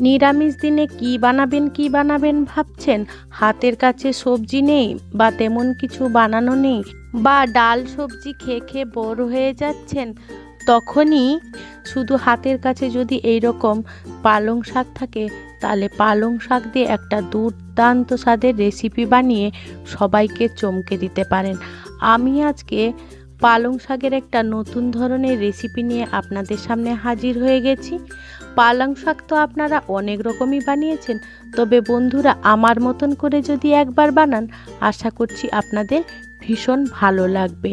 নিরামিষ দিনে কি বানাবেন কি বানাবেন ভাবছেন? হাতের কাছে সবজি নেই বা তেমন কিছু বানানো নেই বা ডাল সবজি খেয়ে খেয়ে বোর হয়ে যাচ্ছেন? তখনই শুধু হাতের কাছে যদি এই রকম পালং শাক থাকে, তাহলে পালং শাক দিয়ে একটা দুর্দান্ত স্বাদের রেসিপি বানিয়ে সবাইকে চমকে দিতে পারেন। আমি আজকে পালং শাকের একটা নতুন ধরনের রেসিপি নিয়ে আপনাদের সামনে হাজির হয়ে গেছি। পালং শাক তো আপনারা অনেক রকমই বানিয়েছেন, তবে বন্ধুরা আমার মতন করে যদি একবার বানান, আশা করছি আপনাদের ভীষণ ভালো লাগবে।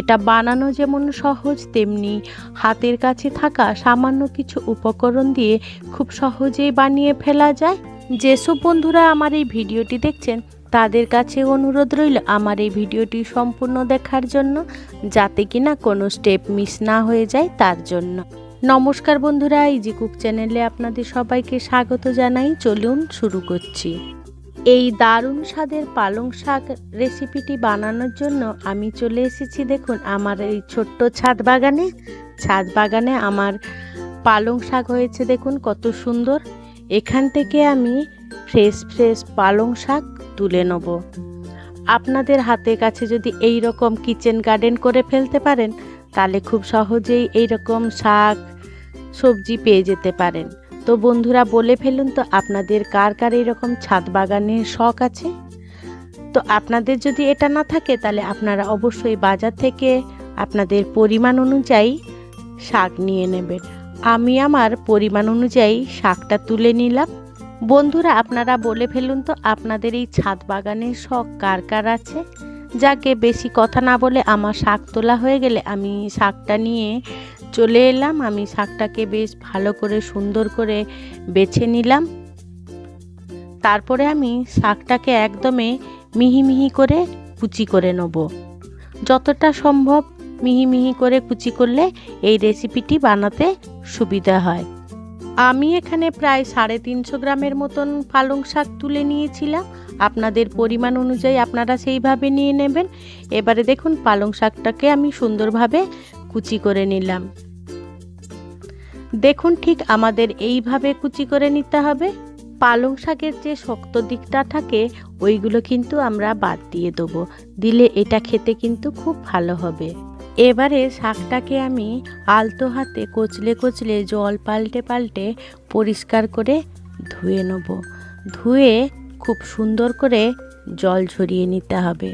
এটা বানানো যেমন সহজ, তেমনি হাতের কাছে থাকা সামান্য কিছু উপকরণ দিয়ে খুব সহজেই বানিয়ে ফেলা যায়। যেসব বন্ধুরা আমার এই ভিডিওটি দেখছেন, তাদের কাছে অনুরোধ রইল আমার এই ভিডিওটি সম্পূর্ণ দেখার জন্য, যাতে কিনা কোনো স্টেপ মিস না হয়ে যায় তার জন্য। নমস্কার বন্ধুরা ইজি কুক চ্যানেলে আপনাদের সবাইকে স্বাগত জানাই। চলুন শুরু করছি। এই দারুণ স্বাদের পালং শাক রেসিপিটি বানানোর জন্য আমি চলে এসেছি। দেখুন, আমার এই ছোট্ট ছাদ বাগানে। ছাদ বাগানে আমার পালং শাক হয়েছে, দেখুন কত সুন্দর। এখান থেকে আমি ফ্রেশ ফ্রেশ পালং শাক তুলে নেব। আপনাদের হাতের কাছে যদি এই রকম কিচেন গার্ডেন করে ফেলতে পারেন তাহলে খুব সহজেই এই রকম শাক, সবজি পেয়ে যেতে পারেন। তো বন্ধুরা বলে ফেলুন তো, আপনাদের কার কার এরকম ছাদ বাগানের শখ আছে? তো আপনাদের যদি এটা না থাকে, তাহলে আপনারা অবশ্যই বাজার থেকে আপনাদের পরিমাণ অনুযায়ী শাক নিয়ে নেবেন। আমি আমার পরিমাণ অনুযায়ী শাকটা তুলে নিলাম। বন্ধুরা, আপনারা বলে ফেলুন তো, আপনাদের এই ছাদ বাগানের শখ কার কার আছে? যাকে বেশি কথা না বলে আমার শাক তোলা হয়ে গেলে আমি শাকটা নিয়ে চলে এলাম। আমি শাকটাকে বেশ ভালো করে সুন্দর করে বেছে নিলাম। তারপরে আমি শাকটাকে একদমে মিহি মিহি করে কুচি করে নেব। যতটা সম্ভব মিহি মিহি করে কুচি করলে এই রেসিপিটি বানাতে সুবিধা হয়। আমি এখানে প্রায় সাড়ে তিনশো গ্রামের মতন পালং শাক তুলে নিয়েছিলাম। আপনাদের পরিমাণ অনুযায়ী আপনারা সেইভাবে নিয়ে নেবেন। এবারে দেখুন পালং শাকটাকে আমি সুন্দরভাবে কুচি করে নিলাম। দেখুন ঠিক আমাদের এইভাবে কুচি করে নিতে হবে। পালং শাকের যে শক্ত দিকটা থাকে, ওইগুলো কিন্তু আমরা বাদ দিয়ে দেবো। দিলে এটা খেতে কিন্তু খুব ভালো হবে। এবারে শাকটাকে আমি আলতো হাতে কচলে কচলে জল পাল্টে পাল্টে পরিষ্কার করে ধুয়ে নেব। ধুয়ে খুব সুন্দর করে জল ঝরিয়ে নিতে হবে।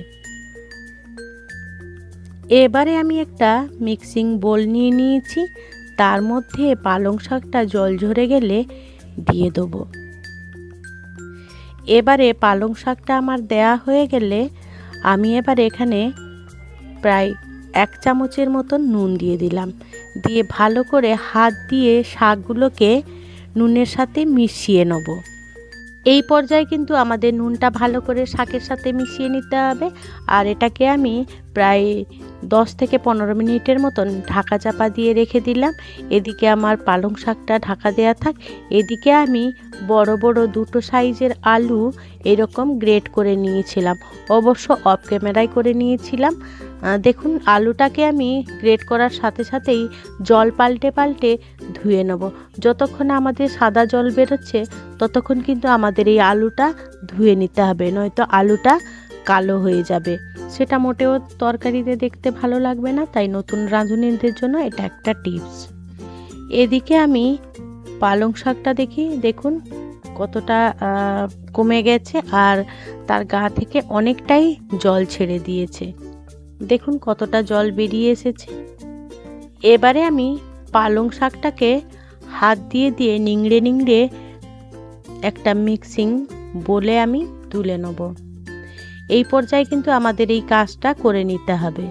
এবারে আমি একটা মিক্সিং বোল নিয়ে নিয়েছি। তার মধ্যে পালং শাকটা জল ঝরে গেলে দিয়ে দেবো। এবারে পালং শাকটা আমার দেয়া হয়ে গেলে আমি এবার এখানে প্রায় এক চামচের মতন নুন দিয়ে দিলাম। দিয়ে ভালো করে হাত দিয়ে শাকগুলোকে নুনের সাথে মিশিয়ে নেব। এই পর্যায়ে কিন্তু আমাদের নুনটা ভালো করে শাকের সাথে মিশিয়ে নিতে হবে। আর এটাকে আমি প্রায় দশ থেকে পনেরো মিনিটের মতন ঢাকা চাপা দিয়ে রেখে দিলাম। এদিকে আমার পালং শাকটা ঢাকা দেওয়া থাক। এদিকে আমি বড় বড় দুটো সাইজের আলু এরকম গ্রেট করে নিয়েছিলাম। অবশ্য অফ ক্যামেরায় করে নিয়েছিলাম। দেখুন, আলুটাকে আমি গ্রেট করার সাথে সাথেই জল পাল্টে পাল্টে ধুয়ে নেব। যতক্ষণ আমাদের সাদা জল বেরোচ্ছে, ততক্ষণ কিন্তু আমাদের এই আলুটা ধুয়ে নিতে হবে। নয়তো আলুটা কালো হয়ে যাবে। সেটা মোটেও তরকারিতে দেখতে ভালো লাগবে না, তাই নতুন রাঁধুনিদের জন্য এটা একটা টিপস। এদিকে আমি পালং শাকটা দেখি, দেখুন কতটা কমে গেছে আর তার গা থেকে অনেকটাই জল ছেড়ে দিয়েছে। দেখুন কতটা জল বেরিয়ে এসেছে। এবারে আমি পালং শাকটাকে হাত দিয়ে দিয়ে নিংড়ে নিংড়ে একটা মিক্সিং বলে আমি তুলে নেব। এই পর্যায়ে কিন্তু আমাদের এই কাজটা করে নিতে হবে।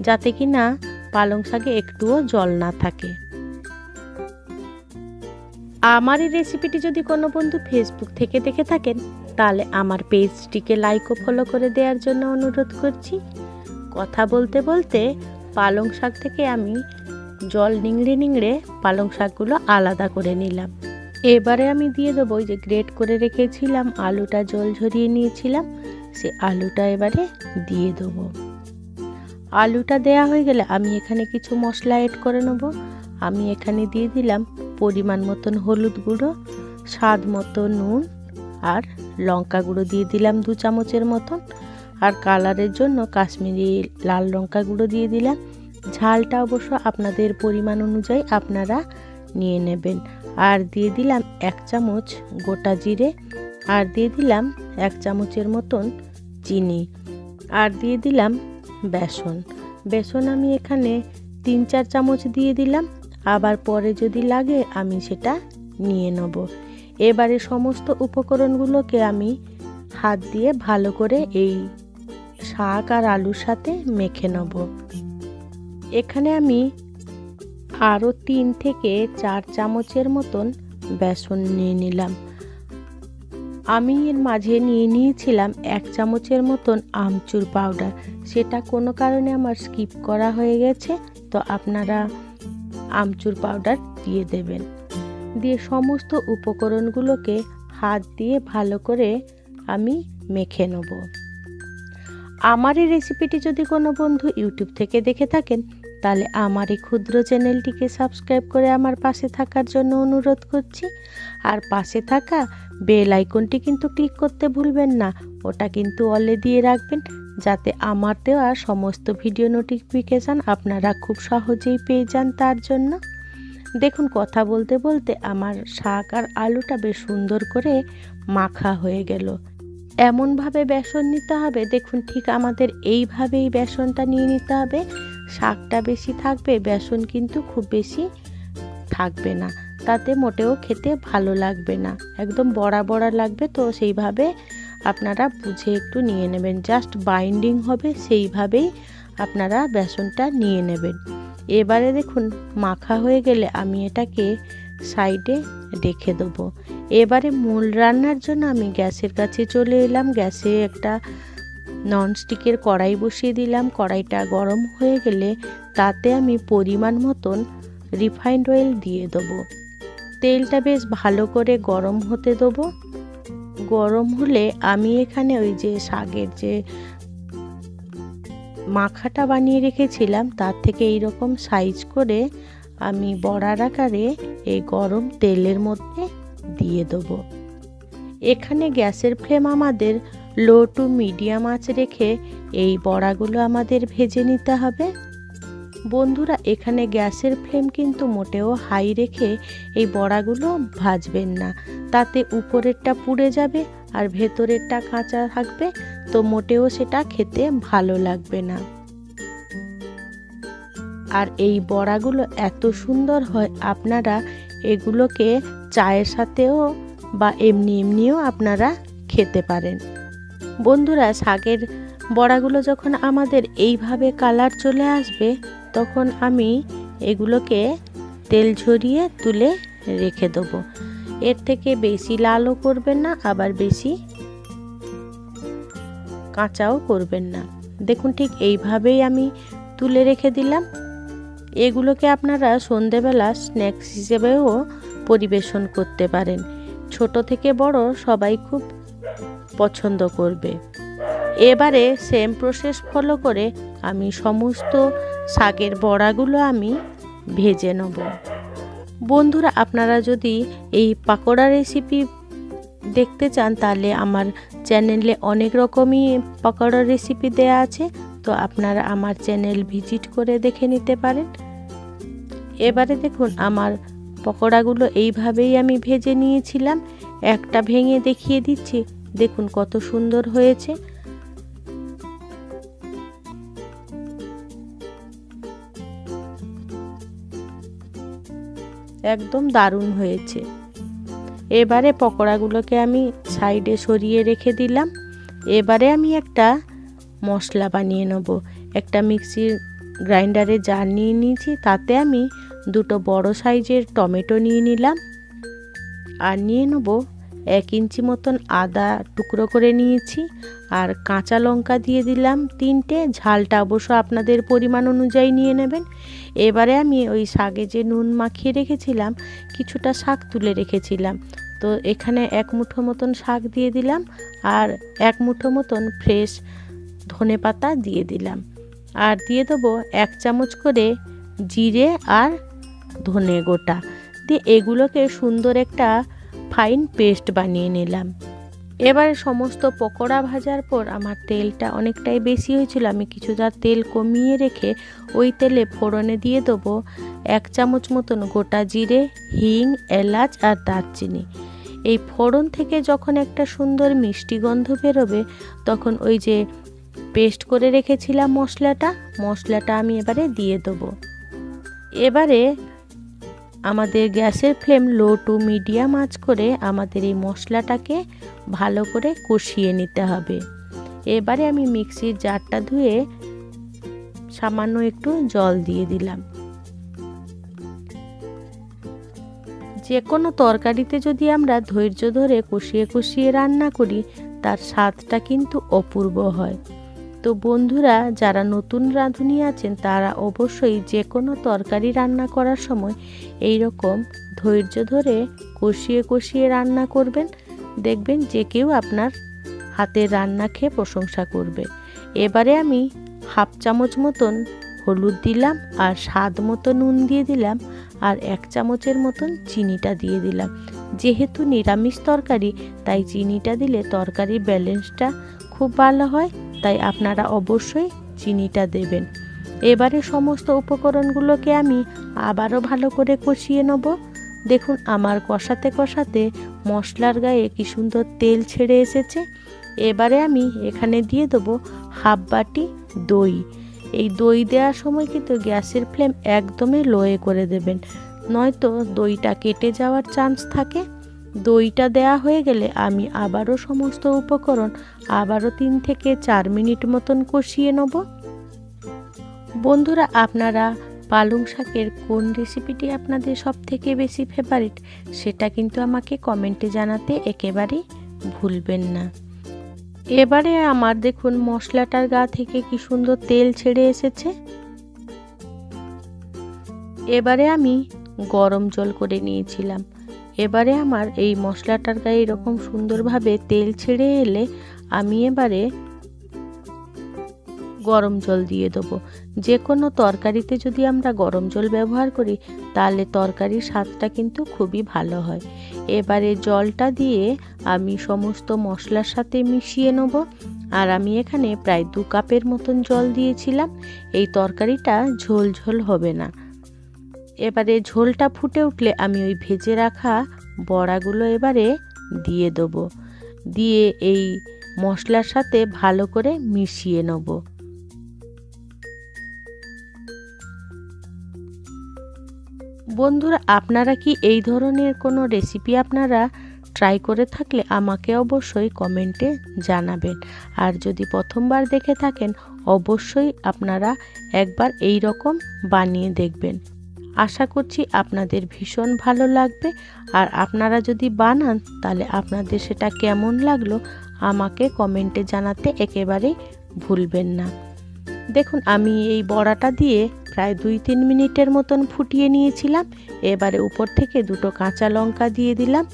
যাতে কি না পালং শাকে একটুও জল না থাকে। আমার এই রেসিপিটি যদি কোনো বন্ধু ফেসবুক থেকে দেখে থাকেন, তাহলে আমার পেজটিকে লাইক ও ফলো করে দেওয়ার জন্য অনুরোধ করছি। কথা বলতে বলতে পালং শাক থেকে আমি জল নিংড়ে নিংড়ে পালং শাকগুলো আলাদা করে নিলাম। এবারে আমি দিয়ে দেবো যে গ্রেট করে রেখেছিলাম, আলুটা জল ঝরিয়ে নিয়েছিলাম। সে আলুটা এবারে দিয়ে দেবো। আলুটা দেয়া হয়ে গেলে আমি এখানে কিছু মশলা এড করে নেব। আমি এখানে দিয়ে দিলাম পরিমাণ মতন হলুদ গুঁড়ো, স্বাদ মতো নুন আর লঙ্কা গুঁড়ো দিয়ে দিলাম দু চামচের মতন। আর কালারের জন্য কাশ্মীরি লাল লঙ্কা গুঁড়ো দিয়ে দিলাম। ঝালটা অবশ্য আপনাদের পরিমাণ অনুযায়ী আপনারা নিয়ে নেবেন। আর দিয়ে দিলাম এক চামচ গোটা জিরে আর দিয়ে দিলাম এক চামচের মতন চিনি। আর দিয়ে দিলাম বেসন। বেসন আমি এখানে তিন চার চামচ দিয়ে দিলাম। আবার পরে যদি লাগে আমি সেটা নিয়ে নেব। এবারে সমস্ত উপকরণগুলোকে আমি হাত দিয়ে ভালো করে এই শাক আর আলুর সাথে মেখে নেব। এখানে আমি আরও তিন থেকে চার চামচের মতন বেসন নিয়ে নিলাম। আমি এর মাঝে নিয়ে নিয়েছিলাম এক চামচের মতন আমচুর পাউডার। সেটা কোনো কারণে আমার স্কিপ করা হয়ে গেছে, তো আপনারা আমচুর পাউডার দিয়ে দেবেন। দিয়ে সমস্ত উপকরণগুলোকে হাত দিয়ে ভালো করে আমি মেখে নেব। আমার এই রেসিপিটি যদি কোনো বন্ধু ইউটিউব থেকে দেখে থাকেন তাহলে আমার এই ক্ষুদ্র চ্যানেলটিকে সাবস্ক্রাইব করে আমার পাশে থাকার জন্য অনুরোধ করছি। আর পাশে থাকা বেল আইকনটি কিন্তু ক্লিক করতে ভুলবেন না। ওটা কিন্তু অলে দিয়ে রাখবেন যাতে আমার দেওয়া সমস্ত ভিডিও নোটিফিকেশান আপনারা খুব সহজেই পেয়ে যান তার জন্য। দেখুন, কথা বলতে বলতে আমার শাক আর আলুটা বেশ সুন্দর করে মাখা হয়ে গেল। এমনভাবে বেসন নিতে হবে। দেখুন, ঠিক আমাদের এইভাবেই বেসনটা নিয়ে নিতে হবে। শাকটা বেশি থাকবে, বেসন কিন্তু খুব বেশি থাকবে না। তাতে মোটেও খেতে ভালো লাগবে না। একদম বড়া বড়া লাগবে, তো সেইভাবে আপনারা বুঝে একটু নিয়ে নেবেন। জাস্ট বাইন্ডিং হবে, সেইভাবেই আপনারা বেসনটা নিয়ে নেবেন। এবারে দেখুন, মাখা হয়ে গেলে আমি এটাকে সাইডে রেখে দেবো। এবারে মূল রান্নার জন্য আমি গ্যাসের কাছে চলে এলাম। গ্যাসে একটা ননস্টিকের কড়াই বসিয়ে দিলাম। কড়াইটা গরম হয়ে গেলে তাতে আমি পরিমাণ মতন রিফাইন্ড অয়েল দিয়ে দেবো। তেলটা বেশ ভালো করে গরম হতে দেবো। গরম হলে আমি এখানে ওই যে শাকের যে মাখাটা বানিয়ে রেখেছিলাম, তার থেকে এই রকম সাইজ করে আমি বড়ার আকারে এই গরম তেলের মধ্যে দিয়ে দেবো। এখানে গ্যাসের ফ্লেম আমাদের লো টু মিডিয়াম আঁচ রেখে এই বড়াগুলো আমাদের ভেজে নিতে হবে। বন্ধুরা, এখানে গ্যাসের ফ্লেম কিন্তু মোটেও হাই রেখে এই বড়াগুলো ভাজবেন না। তাতে উপরেরটা পুড়ে যাবে আর ভেতরেরটা কাঁচা থাকবে, তো মোটেও সেটা খেতে ভালো লাগবে না। আর এই বড়াগুলো এত সুন্দর হয়, আপনারা এগুলোকে চায়ের সাথেও বা এমনি এমনিও আপনারা খেতে পারেন। বন্ধুরা, শাকের বড়াগুলো যখন আমাদের এইভাবে কালার চলে আসবে, তখন আমি এগুলোকে তেল ঝরিয়ে তুলে রেখে দেবো। এর থেকে বেশি লালও করবেন না, আবার বেশি কাঁচাও করবেন না। দেখুন, ঠিক এইভাবেই আমি তুলে রেখে দিলাম। এগুলোকে আপনারা সন্ধেবেলা স্ন্যাক্স হিসেবেও পরিবেশন করতে পারেন। ছোট থেকে বড় সবাই খুব পছন্দ করবে। এবারে সেম প্রসেস ফলো করে আমি সমস্ত শাকের বড়াগুলো আমি ভেজে নেব। বন্ধুরা, আপনারা যদি এই পাকোড়া রেসিপি দেখতে চান, তাহলে আমার চ্যানেলে অনেক রকমই পাকোড়া রেসিপি দেয়া আছে, তো আপনারা আমার চ্যানেল ভিজিট করে দেখে নিতে পারেন। এবারে দেখুন, আমার পকোড়াগুলো এইভাবেই আমি ভেজে নিয়েছিলাম। একটা ভেঙে দেখিয়ে দিচ্ছি। দেখুন কত সুন্দর হয়েছে। একদম দারুণ হয়েছে। এবারে পকোড়াগুলোকে আমি সাইডে সরিয়ে রেখে দিলাম। এবারে আমি একটা মশলা বানিয়ে নেব। একটা মিক্সির গ্রাইন্ডারে জার নিয়ে নিয়েছি, তাতে আমি দুটো বড় সাইজের টমেটো নিয়ে নিলাম। আর নিয়ে নেব এক ইঞ্চি মতন আদা টুকরো করে নিয়েছি আর কাঁচা লঙ্কা দিয়ে দিলাম তিনটে। ঝালটা অবশ্য আপনাদের পরিমাণ অনুযায়ী নিয়ে নেবেন। এবারে আমি ওই শাকে যে নুন মাখিয়ে রেখেছিলাম, কিছুটা শাক তুলে রেখেছিলাম। তো এখানে এক মুঠো মতন শাক দিয়ে দিলাম আর এক মুঠো মতন ফ্রেশ ধনে পাতা দিয়ে দিলাম। আর দিয়ে দেবো এক চামচ করে জিরে আর ধনে গোটা। দিয়ে এগুলোকে সুন্দর একটা ফাইন পেস্ট বানিয়ে নিলাম। এবারে সমস্ত পকোড়া ভাজার পর আমার তেলটা অনেকটাই বেশি হয়েছিল। আমি কিছুটা তেল কমিয়ে রেখে ওই তেলে ফোড়নে দিয়ে দেবো এক চামচ মতন গোটা জিরে, হিং, এলাচ আর দারচিনি। এই ফোড়ন থেকে যখন একটা সুন্দর মিষ্টি গন্ধ বেরোবে, তখন ওই যে পেস্ট করে রেখেছিলাম মশলাটা মশলাটা আমি এবারে দিয়ে দেবো। এবারে আমাদের গ্যাসের ফ্লেম লো টু মিডিয়াম আঁচ করে আমাদের এই মশলাটাকে ভালো করে কষিয়ে নিতে হবে। এবারে আমি মিক্সির জারটা ধুয়ে সামান্য একটু জল দিয়ে দিলাম। যে কোনো তরকারিতে যদি আমরা ধৈর্য ধরে কষিয়ে কষিয়ে রান্না করি, তার স্বাদটা কিন্তু অপূর্ব হয়। তো বন্ধুরা, যারা নতুন রাঁধুনি আছেন, তারা অবশ্যই যে কোনো তরকারি রান্না করার সময় এই রকম ধৈর্য ধরে কষিয়ে কষিয়ে রান্না করবেন। দেখবেন যে কেউ আপনার হাতের রান্না খেয়ে প্রশংসা করবে। এবারে আমি হাফ চামচ মতন হলুদ দিলাম আর স্বাদ মতো নুন দিয়ে দিলাম আর এক চামচের মতন চিনিটা দিয়ে দিলাম। যেহেতু নিরামিষ তরকারি, তাই চিনিটা দিলে তরকারির ব্যালেন্সটা খুব ভালো হয়। তাই আপনারা অবশ্যই চিনিটা দেবেন। এবারে সমস্ত উপকরণগুলোকে আমি আবারও ভালো করে কষিয়ে নেব। দেখুন, আমার কষাতে কষাতে মশলার গায়ে কি সুন্দর তেল ছেড়ে এসেছে। এবারে আমি এখানে দিয়ে দেবো হাফ বাটি দই। এই দই দেওয়ার সময় কিন্তু গ্যাসের ফ্লেম একদমই লোয়ে করে দেবেন। নয়তো দইটা কেটে যাওয়ার চান্স থাকে। দইটা দেয়া হয়ে গেলে আমি আবারও সমস্ত উপকরণ আবারও তিন থেকে চার মিনিট মতন কষিয়ে নেব। বন্ধুরা, আপনারা পালং শাকের কোন রেসিপিটি আপনাদের সব থেকে বেশি ফেভারিট সেটা কিন্তু আমাকে কমেন্টে জানাতে একেবারেই ভুলবেন না। এবারে আমার দেখুন মশলাটার গা থেকে কি সুন্দর তেল ছেড়ে এসেছে। এবারে আমি গরম জল করে নিয়েছিলাম। এবারে আমার এই মশলাটার গায়ে এরকম সুন্দরভাবে তেল ছেড়ে এলে আমি এবারে গরম জল দিয়ে দেবো। যে কোনো তরকারিতে যদি আমরা গরম জল ব্যবহার করি, তাহলে তরকারির স্বাদটা কিন্তু খুবই ভালো হয়। এবারে জলটা দিয়ে আমি সমস্ত মশলার সাথে মিশিয়ে নেব। আর আমি এখানে প্রায় দু কাপের মতন জল দিয়েছিলাম। এই তরকারিটা ঝোল ঝোল হবে না। এবারে ঝোলটা ফুটে উঠলে আমি ওই ভেজে রাখা বড়াগুলো এবারে দিয়ে দেবো। দিয়ে এই মশলার সাথে ভালো করে মিশিয়ে নেব। বন্ধুরা, আপনারা কি এই ধরনের কোনো রেসিপি আপনারা ট্রাই করে থাকলে আমাকে অবশ্যই কমেন্টে জানাবেন। আর যদি প্রথমবার দেখে থাকেন, অবশ্যই আপনারা একবার এই রকম বানিয়ে দেখবেন। আশা করছি আপনাদের ভীষণ ভালো লাগবে। আর আপনারা যদি বানান, তাহলে আপনাদের সেটা কেমন লাগল আমাকে কমেন্টে জানাতে একেবারেই ভুলবেন না। দেখুন, আমি এই বড়াটা দিয়ে প্রায় দুই তিন মিনিটের মতন ফুটিয়ে নিয়েছিলাম। এবারে উপর থেকে দুটো কাঁচা লঙ্কা দিয়ে দিলাম।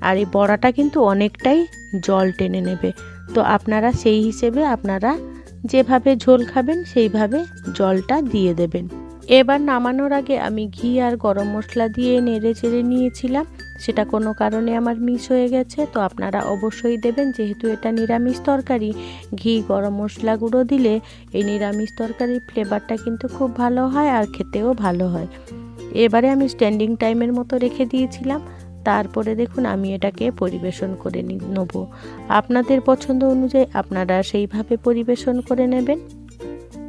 আর এই বড়াটা কিন্তু অনেকটাই জল টেনে নেবে। তো আপনারা সেই হিসেবে আপনারা যেভাবে ঝোল খাবেন, সেইভাবে জলটা দিয়ে দেবেন। এবার নামানোর আগে আমি ঘি আর গরম মশলা দিয়ে নেড়ে চেড়ে নিয়েছিলাম। সেটা কোনো কারণে আমার মিস হয়ে গেছে, তো আপনারা অবশ্যই দেবেন, যেহেতু এটা নিরামিষ তরকারি। ঘি, গরম মশলা গুঁড়ো দিলে এই নিরামিষ তরকারির ফ্লেভারটা কিন্তু খুব ভালো হয় আর খেতেও ভালো হয়। এবারে আমি স্ট্যান্ডিং টাইমের মতো রেখে দিয়েছিলাম। তারপরে দেখুন, আমি এটাকে পরিবেশন করে নেব। আপনাদের পছন্দ অনুযায়ী আপনারা সেইভাবে পরিবেশন করে নেবেন।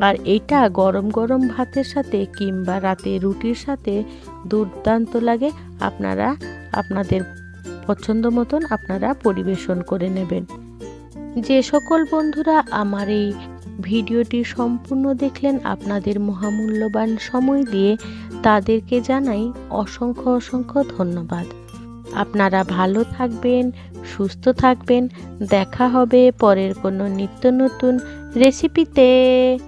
আর এটা গরম গরম ভাতের সাথে কিংবা রাতে রুটির সাথে দুর্দান্ত লাগে। আপনারা আপনাদের পছন্দ মতন আপনারা পরিবেশন করে নেবেন। যে সকল বন্ধুরা আমার এই ভিডিওটি সম্পূর্ণ দেখলেন, আপনাদের মহামূল্যবান সময় দিয়ে তাদেরকে জানাই অসংখ্য অসংখ্য ধন্যবাদ। আপনারা ভালো থাকবেন, সুস্থ থাকবেন। দেখা হবে পরের কোনো নিত্য নতুন রেসিপিতে।